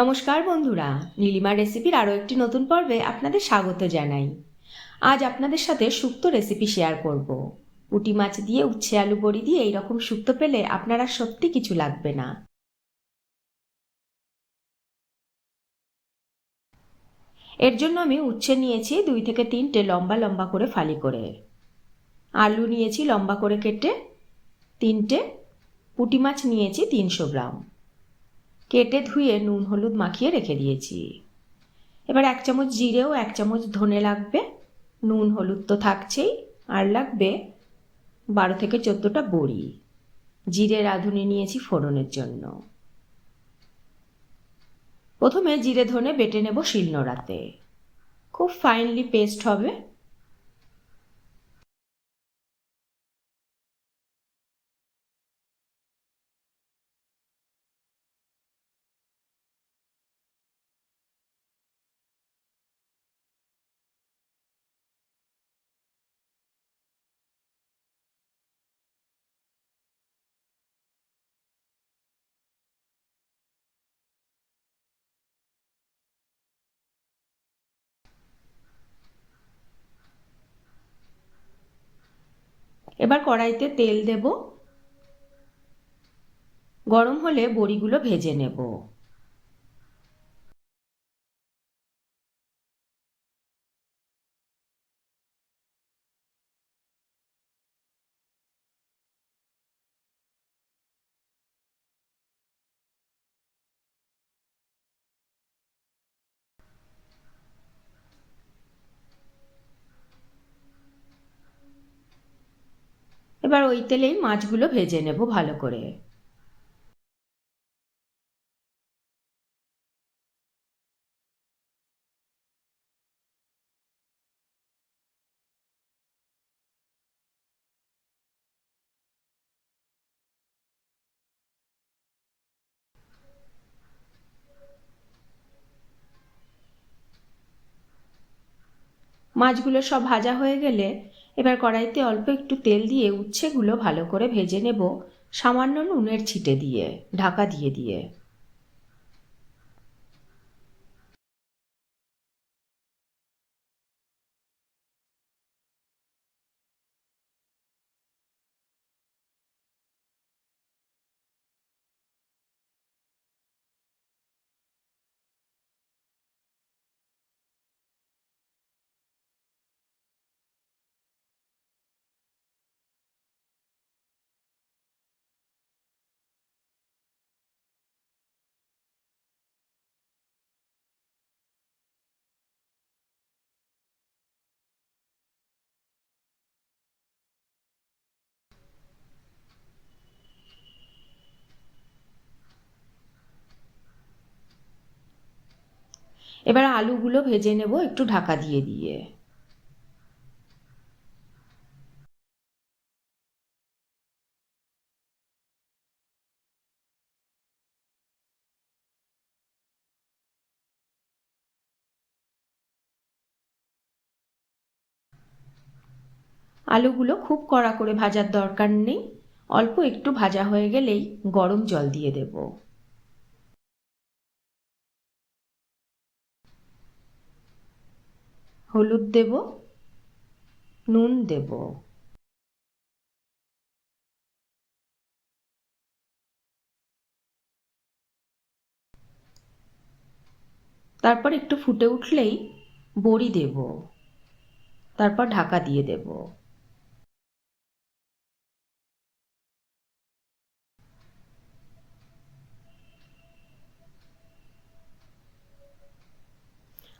নমস্কার বন্ধুরা, নীলিমা রেসিপির আরও একটি নতুন পর্বে আপনাদের স্বাগত জানাই। আজ আপনাদের সাথে শুক্তো রেসিপি শেয়ার করব। পুঁটি মাছ দিয়ে উচ্ছে আলু বড়ি দিয়ে এইরকম শুক্তো পেলে আপনারা সত্যি কিছু লাগবে না। এর জন্য আমি উচ্ছে নিয়েছি দুই থেকে তিনটে লম্বা লম্বা করে ফালি করে। আলু নিয়েছি লম্বা করে কেটে তিনটে, পুঁটি মাছ নিয়েছি তিনশো গ্রাম। কেটে ধুয়ে নুন হলুদ মাখিয়ে রেখে দিয়েছি। এবার এক চামচ জিরেও এক চামচ ধনে লাগবে। নুন হলুদ তো থাকছেই, আর লাগবে বারো থেকে চোদ্দোটা বড়ি। জিরে রাঁধুনি নিয়েছি ফোড়নের জন্য। প্রথমে জিরে ধনে বেটে নেব শিলনোড়াতে। খুব ফাইনলি পেস্ট হবে। এবার কড়াইতে তেল দেব। গরম হলে বড়িগুলো ভেজে নেব। এবার ওই তেলেই মাছগুলো ভেজে নেব ভালো করে। মাছগুলো সব ভাজা হয়ে গেলে এবার কড়াইতে অল্প একটু তেল দিয়ে উচ্ছেগুলো ভালো করে ভেজে নেব, সামান্য নুনের ছিটে দিয়ে, ঢাকা দিয়ে দিয়ে। এবার আলুগুলো ভেজে নেব একটু ঢাকা দিয়ে দিয়ে। আলুগুলো খুব কড়া করে ভাজার দরকার নেই। অল্প একটু ভাজা হয়ে গেলেই গরম জল দিয়ে দেব। হলুদ দেব নুন দেব। তারপর একটু ফুটে উঠলেই বড়ি দেব তারপর ঢাকা দিয়ে দেব।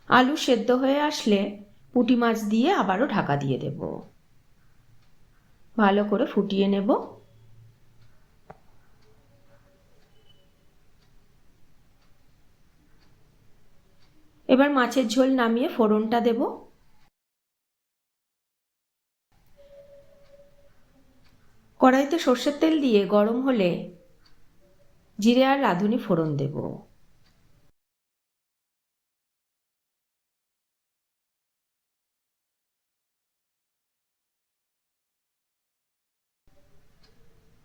আলু সেদ্ধ হয়ে আসলে পুঁটি মাছ দিয়ে আবারও ঢাকা দিয়ে দেব। ভালো করে ফুটিয়ে নেব। এবার মাছের ঝোল নামিয়ে ফোড়নটা দেব। কড়াইতে সর্ষের তেল দিয়ে গরম হলে জিরে আর রাঁধুনি ফোড়ন দেব।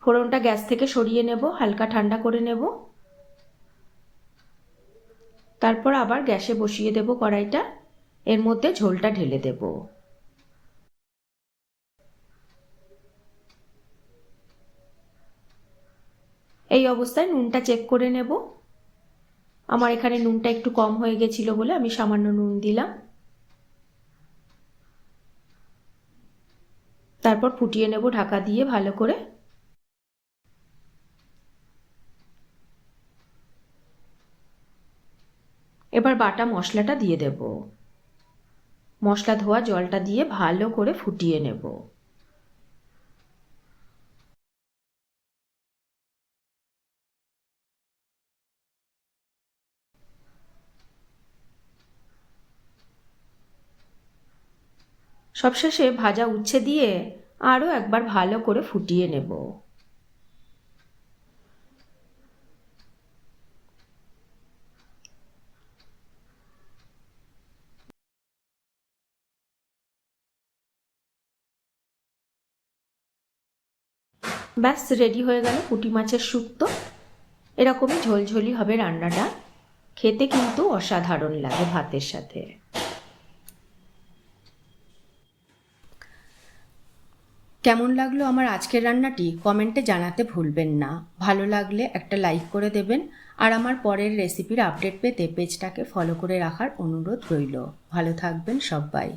ফোড়নটা গ্যাস থেকে সরিয়ে নেব, হালকা ঠান্ডা করে নেব। তারপর আবার গ্যাসে বসিয়ে দেব কড়াইটা। এর মধ্যে ঝোলটা ঢেলে দেব। এই অবস্থায় নুনটা চেক করে নেব। আমার এখানে নুনটা একটু কম হয়ে গেছিল বলে আমি সামান্য নুন দিলাম। তারপর ফুটিয়ে নেব ঢাকা দিয়ে ভালো করে। এবার বাটা মশলাটা দিয়ে দেব। মশলা ধোয়া জলটা দিয়ে ভালো করে ফুটিয়ে নেব। সবশেষে ভাজা উচ্ছে দিয়ে আরও একবার ভালো করে ফুটিয়ে নেব। ব্যাস রেডি হয়ে গেল পুঁটি মাছের শুক্তো। এরকমই ঝোলঝোলি হবে রান্নাটা। খেতে কিন্তু অসাধারণ লাগে ভাতের সাথে। কেমন লাগল আমার আজকের রান্নাটি? কমেন্টে জানাতে ভুলবেন না। ভালো লাগলে একটা লাইক করে দেবেন। আর আমার পরের রেসিপির আপডেট পেতে পেজটাকে ফলো করে রাখার অনুরোধ রইল। ভালো থাকবেন সবাই।